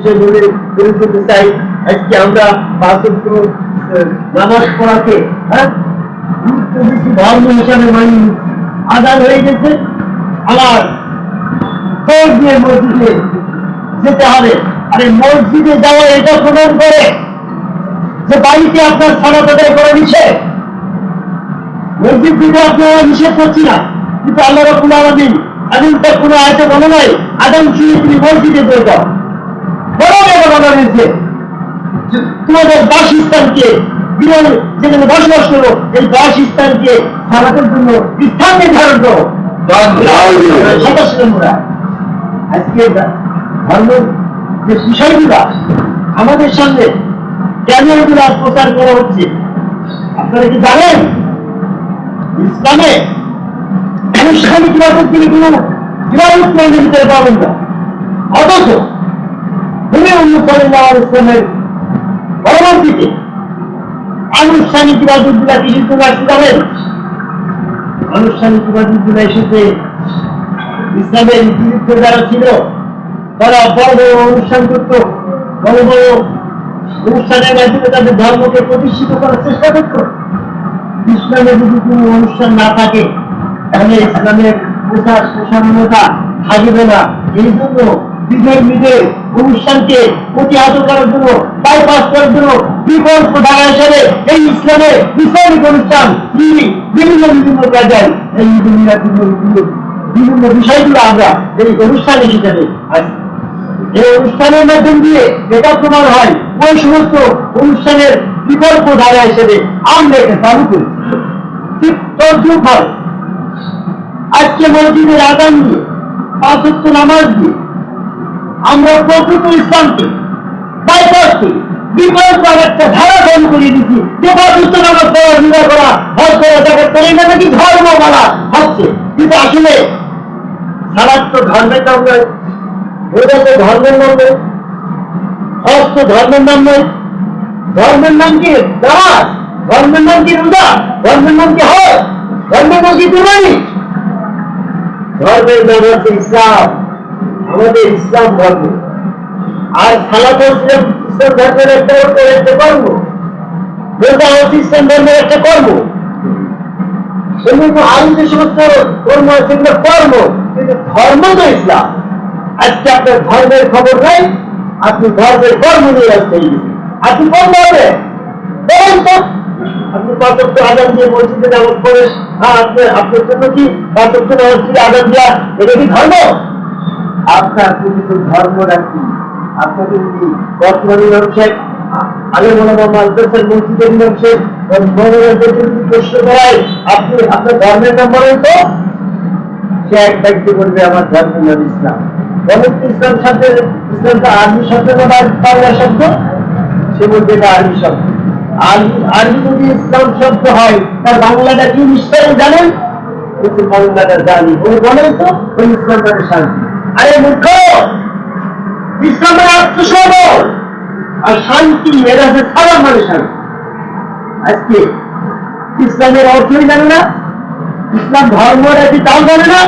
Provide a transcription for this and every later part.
বিষয়গুলি চাই। আজকে আমরা নামাজ হ্যাঁ? হিসাবে মানি। আদান হয়ে গেছে দৌড় দিয়ে মসজিদে যেতে হবে। আরে মসজিদে যাওয়া এটা প্রমাণ করে যে বাড়িতে আপনার সালাত আদায় করা নিষেধ। মসজিদ আপনারা নিষেধ করছি না, কিন্তু আল্লাহ রকুল আলমিন আদিমটা কোনো আয়তে বলে নাই আদাম শুনে তুমি মসজিদে চলে যাও তোমাদের বাসস্থানকে বিরল যেখানে বসবাস করো এই বাসস্থানকে সালাতের জন্য স্থান নির্ধারণ করো। আজকে ধর্ম যে বিষয়গুলা আমাদের সামনে চ্যানেলগুলা প্রচার করা হচ্ছে। আপনারা কি জানেন? ইসলামে আনুষ্ঠানিক তিনি কোনো মেনে নিতে পারবেন না। অথচ ইসলামের পরবর্তীতে আনুষ্ঠানিক ইবাদত কিছু তুমি আসতে আনুষ্ঠানিক ইবাদত এসেছে। ইসলামের ইতিবৃত্ত যারা ছিল, তারা বড় বড় অনুষ্ঠান করত, বড় বড় অনুষ্ঠানের মাধ্যমে তাদের ধর্মকে প্রতিষ্ঠিত করার চেষ্টা করত। ইসলামে যদি কোনো অনুষ্ঠান না থাকে, তাহলে ইসলামের প্রচার প্রসারণতা থাকবে না। এই জন্য বিজয় মিলে অনুষ্ঠানকে প্রতিহত করার জন্য বাইপাস করার জন্য বিকল্প ধারা হিসেবে এই ইসলামে ইসলামিক অনুষ্ঠান বিভিন্ন বিভিন্ন বিভিন্ন কাজে এই বিভিন্ন বিষয়গুলো আমরা এই অনুষ্ঠান হিসেবে এই অনুষ্ঠানের মাধ্যম দিয়ে এটা প্রমাণ হয়, ওই সমস্ত অনুষ্ঠানের বিকল্প ধারা হিসেবে আমরা এটা চালু করি। আজকে মসজিদের আগাম দিয়ে পাঁচত্ব নামাজ দিয়ে আমরা প্রকৃত ইসলামকে বাইপাস একটা দিচ্ছি ধর্ম হচ্ছে? আসলে তো ধর্মের নাম নয় তো ধর্মের নাম তো কি নামাজ ধর্মের নাম কি রোজা? ধর্মের নাম কি হজ? ধর্মের নাম কি ধর্মের নাম হচ্ছে ইসলাম। আমাদের ইসলাম ধর্ম। আর সালাত হচ্ছে ইসলাম ধর্মের একটা একটা কর্ম। ইসলাম ধর্মের একটা কর্ম। যে সমস্ত কর্ম আছে, সেগুলো কর্ম। কিন্তু ধর্ম তো ইসলাম। আজকে আপনার ধর্মের খবর নাই, আপনি ধর্মের কর্ম নিয়ে আসতে আপনি কর্ম হবে। বলেন তো। আপনি পাঁচক্য আদান দিয়ে মসজিদে নামাজ পড়ে হ্যাঁ আপনি আপনার জন্য কি পাঁচক্য নামাজ দিয়ে আদান দেওয়া, এটা কি ধর্ম? আপনার প্রকৃত ধর্মটা কি আপনাকে যদি বর্তমানে ব্যবসায় আগে মনে মাদ্রাসার মসজিদের নাম ইসলাম। শব্দে বাংলা শব্দ? সে যদি ইসলাম শব্দ হয়, তার বাংলাটা কি নিশ্চয়ই জানেন? কিন্তু বাংলাটা জানি। ওই বলেন তো, ওই ইসলামটা শান্তি। আরে মূর্খ! ইসলামের আত্মসমর্পণ! আর শান্তি হচ্ছে সারা মানে শান্তি আজকে ইসলামের অর্থই জানে না, ইসলাম ধর্মটা কি তাও জানে না,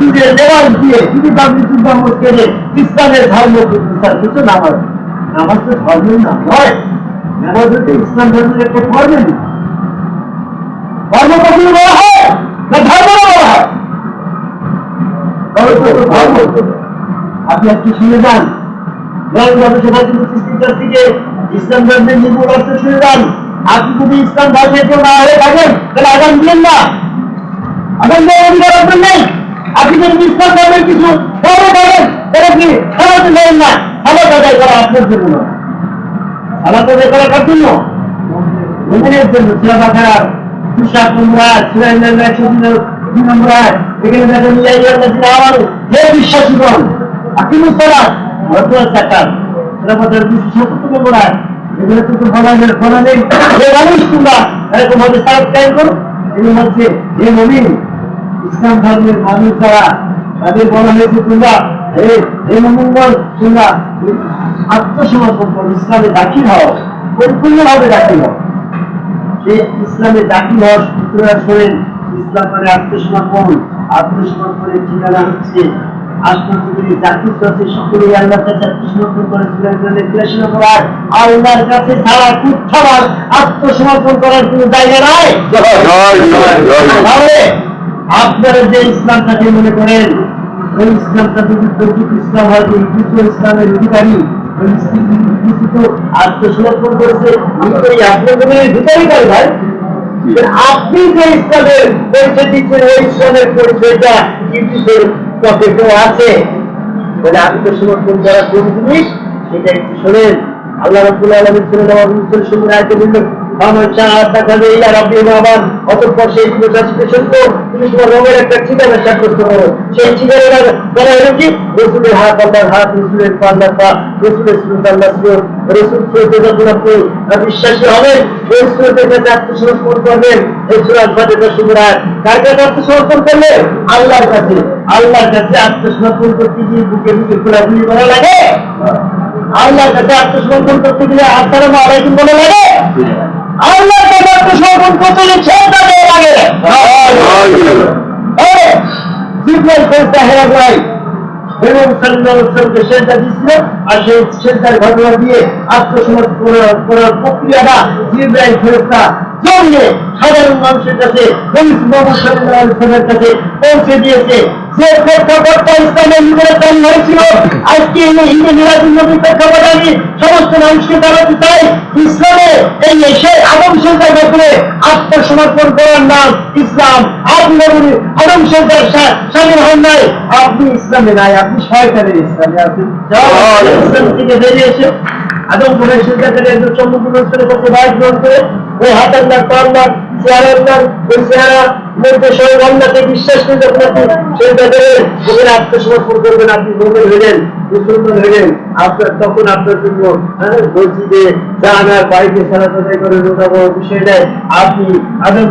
নিজের দেওয়াল দিয়ে তিনি বাবলিতুল মোহাম্মদ কেড়ে ইসলামের ধর্ম প্রতিষ্ঠা কিছু নামাজ। নামাজ তো ধর্মের নাম নয়, নামাজ হচ্ছে ইসলাম ধর্মের একটা ধর্মের ধর্ম কখনো বলা আপনি আজকে শুনে যান। ধর্ম গবেষণা সৃষ্টিকার থেকে ইসলাম ধর্মের নির্মূল অর্থ শুনে যান। আপনি যদি ইসলাম দুই নম্বর ইসলাম ধর্মের মানুষ যারা, তাদের বলা হয়েছে তোমরা মুমিনগণ, তোমরা আত্মসমর্পণ, ইসলামে দাখিল হও। পরিপূর্ণভাবে দাখিল হও। ইসলামে দাখিল হওয়ার সূত্ররা শোনেন ইসলাম মানে আত্মসমর্পণ আত্মসমর্পণের ঠিকানা হচ্ছে আসমান পৃথিবী যা সকলেই আল্লাহর কাছে আত্মসমর্পণ করেছিলেন জন্য করার আল্লাহর কাছে ছাড়া কুচ্ছাবার আত্মসমর্পণ করার কোনো জায়গা নাই জয়, জয়, জয়। তাহলে আপনারা যে ইসলামটাকে মনে করেন ওই ইসলামটা যদি প্রকৃত ইসলাম হয় যে দ্বিতীয় ইসলামের অধিকারী ওই আত্মসমর্পণ করেছে এই আপনাদের ভিতরেই করে ভাই আপনি যে ইসলামের পরিচয় দিচ্ছেন, ওই ইসলামের পরিচয়টা কিন্তু পথে কেউ আছে? বলে সমর্থন করার কোন জিনিস, সেটা একটু শোনেন। আল্লাহ রাব্বুল আলমের জন্য আমার উত্তর শুনে আয়তে বললেন অতঃপর আল্লাহ বিশ্বাসী হবেন কাছে আত্মসমর্পণ কাছে করলে? আল্লাহর কাছে। আল্লাহর কাছে আত্মসমর্পণ করতে গিয়ে বুকে বুকে খোলাখুলি করা লাগে? আল্লাহর কাছে আত্মসমর্পণ করতে গেলে আসসালামু আলাইকুম বলে লাগে? দেওয়া লাগে। হেরা এবং সেজদা আর সেই সেজদার ঘটনা দিয়ে আত্মসমর্পণ করার- করার প্রক্রিয়াটা জিব্রাইল ফেরেশতা জমিয়ে সাধারণ মানুষের কাছে কাছে পৌঁছে দিয়েছে। যে প্রেক্ষাপটটা ইসলামের লিবারেশন হয়েছিল আজকে হিন্দু প্রেক্ষাপট আমি সমস্ত মানুষকে জানাতে চাই ইসলামে এই এসে আদম সন্তার ব্যাপারে আত্মসমর্পণ করার নাম ইসলাম। আপনি আদম সন্তার স্বামীর হন নাই। আপনি ইসলামে নাই আপনি শয়তানের ইসলামে আছেন। ইসলাম থেকে বেরিয়ে এসে আদম করে সিদ্ধা করে একজন করে করতে বাইক গ্রহণ করে ওই হাতের নাক পার চেহারার নাক ওই চেহারা মধ্যে সবাই আল্লাহকে বিশ্বাস করে যখন আপনি সেটা করে সেখানে আত্মসমর্পণ করবেন আপনি মোমেন হইলেন মুসলমান হইলেন আপনার তখন আপনার জন্য হ্যাঁ, বাড়িতে সারা তাদের করে রোজা বড় বিষয় আপনি আদম।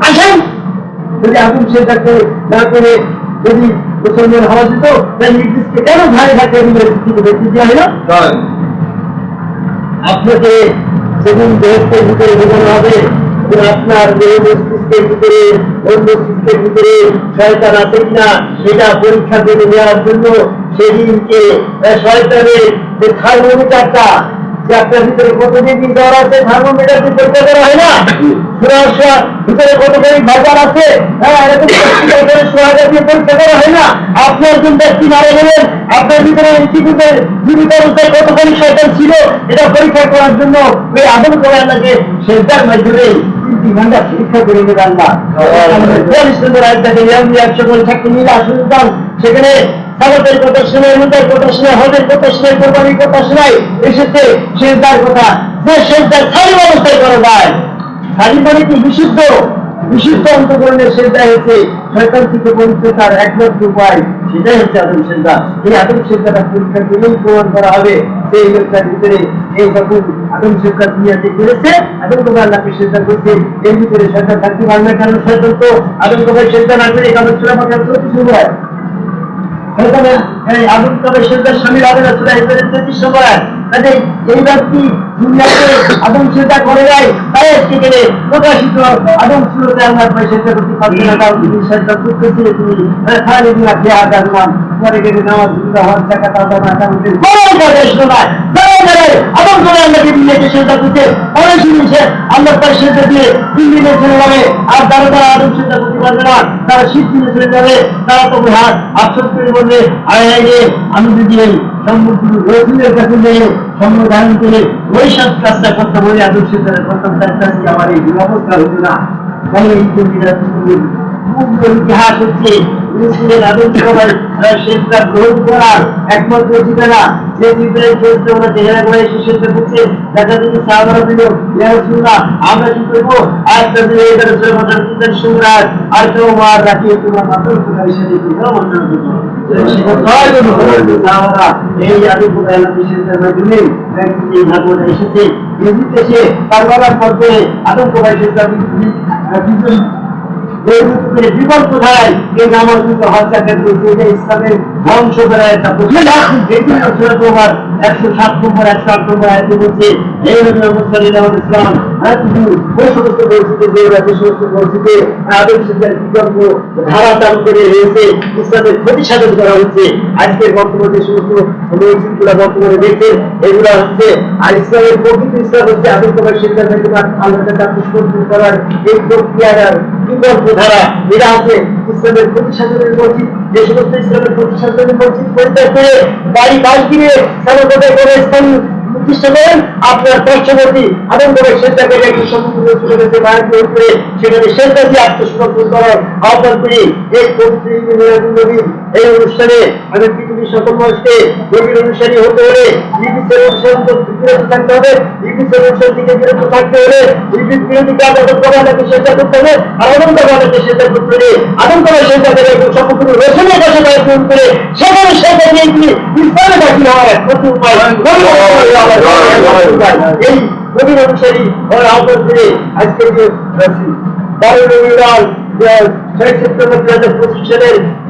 আসেন যদি না করে যদি মুসলমান হওয়া যেত তাহলে নির্দিষ্টকে কেন ব্যক্তি দেওয়া হলো জয়। আপনাকে সেদিন দেহের ভিতরে বোঝানো হবে আপনার দেহ মস্তিষ্কের ভিতরে, ওর মস্তিষ্কের ভিতরে শয়তান আছে কিনা সেটা পরীক্ষা করে নেওয়ার জন্য সেদিনকে শয়তানের যে থার্মোমিটারটা যে আপনার ভিতরে কত ডিগ্রি জ্বর আছে থার্মোমিটার দিয়ে পরীক্ষা করা হয় না? সুরাশা ভিতরে কত ডিগ্রি ভাজার আছে? হ্যাঁ এরকম পরীক্ষা করে দিয়ে পরীক্ষা করা হয় না? আপনি একজন ব্যক্তি মারা গেলেন আপনার ভিতরে ইনস্টিটিউটের জীবিত অবস্থায় কতখানি শয়তান ছিল এটা পরীক্ষা করার জন্য ওই আদম করে আল্লাহকে সেটার মাধ্যমে পরীক্ষা করে আল্লাহ। চল্লিশ আয়টাকে নিয়ম একশো করে থাকতে নিলে আসলে সেখানে সালাতের কথা শুনে মুদার কথা শুনে হজের কথা শুনে কোরবানির কথা শোনায়, এসেছে সেজদার কথা। যে সেজদার খালি অবস্থায় করা যায়। খালি মানে কি? বিশুদ্ধ। বিশুদ্ধ অন্তকরণের সেজদা হয়েছে শয়তান থেকে পবিত্রতার একমাত্র উপায়। সেটাই হচ্ছে আদম সেজদা। এই আদম সেজদাটা পরীক্ষা করেই প্রমাণ করা হবে। সেই লোকটার ভিতরে এই যখন আদম সেজদা দুনিয়াতে করেছে, আদম কবে আল্লাহকে সেজদা করছে এর ভিতরে শয়তান থাকতে পারবে কারণ শয়তান তো আদম কবে সেজদা না করে কারণ আমাকে শুরু হয়। সেখানে এই আদম কাবের সেজদার স্বামীর আবেদন ছিল এই তেত্রিশ এই ব্যক্তি দুনিয়াতে আদম চিন্তা করে নাই, তাই আজকে প্রকাশিত আদম সুরতে আল্লাহর পায়ে করতে পারছি না কারণ তুমি সেজদা করতেছিলে তুমি খালি দিনা খেয়া দেখলাম পরে গেলে আমার দুটা হওয়ার টাকা তাদের না কারণে আদম করে আল্লাহকে দুনিয়াতে সেজদা করতে পরে শুনি সে আল্লাহ পায়ে সেজদা দিয়ে তিন চলে যাবে আর যারা তারা আদম সেজদা করতে পারবে না। তারা দিনে চলে যাবে, তারা তবে হাত আফসোস করে বলবে আয় আমি যদি এই সম্মুখীন রসুলের কাছে নিয়ে সম্মোধান করে ওই সব কাজটা করতে বলে আদর্শ করে করতাম তার কাছে আমার এই দুরবস্থা হতো না। তাহলে এই ইতিহাস হচ্ছে রসুলের আদর্শ সবাই শেষটা গ্রহণ করার একমাত্র ঠিকানা যে জীবনের চরিত্র আমরা চেহারা করে এসে শেষটা করছে দেখা যাচ্ছে সাহাবারা দিল ইয়া আমরা কি করব? আজকে দিলে এটার সঙ্গে কথা চিন্তার সুরাজ আর কেউ মার রাখিয়ে তোমার মাথার উপর হিসেবে তোমরা মন্ত্রণ করব এই আদি মাধ্যমে এই ভাগবত এসেছে। এদিক এসে কারবালার পর্বে কোবাই বিকল্প ধারায় এই নামাজ কিন্তু হত্যাকে এটা ইসলামের ধ্বংস করার একটা প্রধান তোমার একশো সাত নম্বর একশো আট নম্বর আয়তে বলছে এই নবী মোহাম্মদ সাল্লাল্লাহু আলাইহি ওয়াসাল্লাম কিন্তু ওই সমস্ত পরিস্থিতি যে সমস্ত পরিস্থিতি আদম সিদ্ধার বিকল্প ধারা করে হচ্ছে আর ইসলামের করার এই ধারা আছে ইসলামের ইসলামের ক্ষতি বাড়ি বাস কিনে সামগ্রী করে ইসলাম প্রতিষ্ঠা আপনার পশ্চিমবর্তী আনন্দবাই সেন্টারকে একটি সম্পূর্ণ চলে গেছে বাইরে গ্রহণ করে দিয়ে আত্মসমর্পণ করার আহ্বান করি এই পবিত্র নবীর এই অনুষ্ঠানে আমি পৃথিবীর সকল মানুষকে নবীর অনুসারী হতে হলে ইবিসের বিরত থাকতে হবে ইবিসের থেকে বিরত থাকতে হলে ইবিস চেষ্টা করতে হবে আর চেষ্টা করতে হলে আনন্দবাদ সেন্টারকে একদম সম্পূর্ণ রসুনের কাছে গ্রহণ করে সেখানে সেটা দিয়ে গিয়ে ইসলামে দাখিল হওয়ার একমাত্র উপায় এই নবীর অনুসারী হওয়ার আহ্বান করে আজকে যে বারো রবিবার সেপ্টেম্বর দু হাজার পঁচিশ সালের